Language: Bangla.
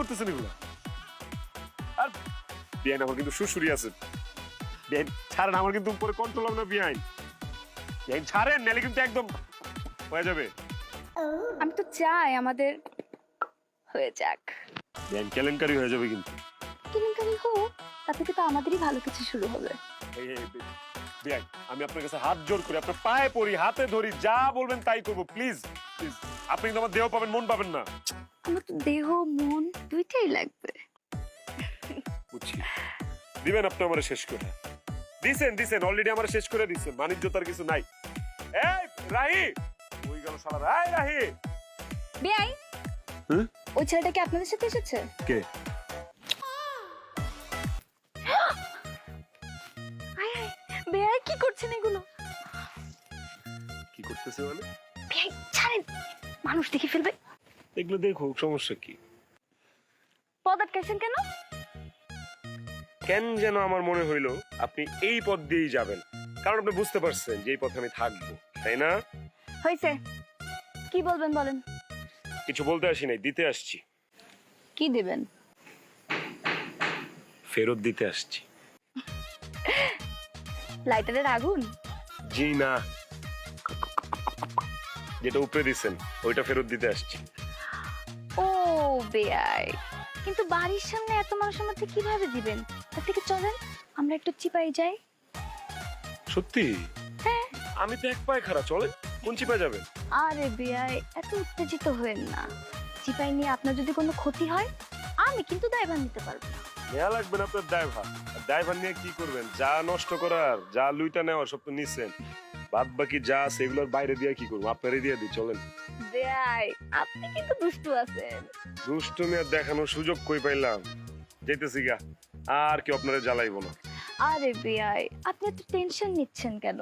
করতেছেন এগুলো? আর বিয়াইন আমার কিন্তু শ্বশুরি আছে। বিয়াইন ছাড়েন আমার কিন্তু উপরে কন্ট্রোল হবে না বিয়াইন। বিয়াইন ছাড়েন নাহলে কিন্তু একদম হয়ে যাবে। আমি তো চাই আমাদের হয়ে যাক। বিয়াইন কেলেঙ্কারি হয়ে যাবে কিন্তু। কেলেঙ্কারি হোক তা থেকে তো আমাদেরই ভালো কিছু শুরু হবে। এই এই বে- বিয়াইন আমি আপনার কাছে হাত জোর করি আপনার পায়ে পড়ি হাতে ধরি যা বলবেন তাই করব প্লিজ প্লিজ আপনি কিন্তু আমার দেহ পাবেন মন পাবেন না। আমার তো দেহ মন দুইটাই লাগবে। বুঝছি। দিবেন আপনি আমার শেষ করে। দিছেন দিছেন অলরেডি আমার শেষ করে দিছেন বাণিজ্যতার কিছু নাই। এই রাহি! ওই গেল শালা। রাই রাহি! বেআই? ওই ছেলেটা কি আপনাদের সাথে এসেছে? কে? আয় আয় কি করছেন এগুলো? কি করতেছে মানে? বেআই ছাড়েন। মানুষ দেখে ফেলবে? এগুলো দেখো সমস্যা কি? পদ আটকাইছেন কেন? কেন যেন আমার মনে হইল আপনি এই পথ দিয়েই যাবেন? কারণ আপনি বুঝতে পারছেন যে এই পথে আমি থাকব তাই না? হয়েছে। কি বলবেন বলেন? কিছু বলতে আসি নাই দিতে আসছি। কি দেবেন? ফেরত দিতে আসছি। লাইটারের আগুন? জি না। যেটা উপরে দিছেন ওইটা ফেরত দিতে আসছি। ও বেআই। কিন্তু বাড়ির সামনে এত মানুষের মধ্যে কীভাবে দিবেন? তার থেকে চলেন আমরা একটু চিপাই যাই। সত্যি? হ্যাঁ। আমি তো এক পায়ে খারাপ চলে কোন চিপা যাবে আরে বেআই এত উত্তেজিত হয়েন না। চিপাই নিয়ে আপনার যদি কোনো ক্ষতি হয় আমি কিন্তু দায়ভার নিতে পারব না। নেওয়া লাগবে না আপনার ড্রাইভার ড্রাইভার নিয়ে কি করবেন? যা নষ্ট করার যা লুইটা নেওয়ার সব তো নিচ্ছেন বাদ বাকি যা আছে এগুলোর বাইরে দিয়ে কি করব? আপনারই দিয়ে দিই চলেন। বেআই আপনি কিন্তু দুষ্টু আছেন। দুষ্টু আর দেখানোর সুযোগ কই পাইলাম? যেতেছি গা আর কি আপনারা জ্বালাইবো না। আরে বিআই আপনি এত টেনশন নিচ্ছেন কেন?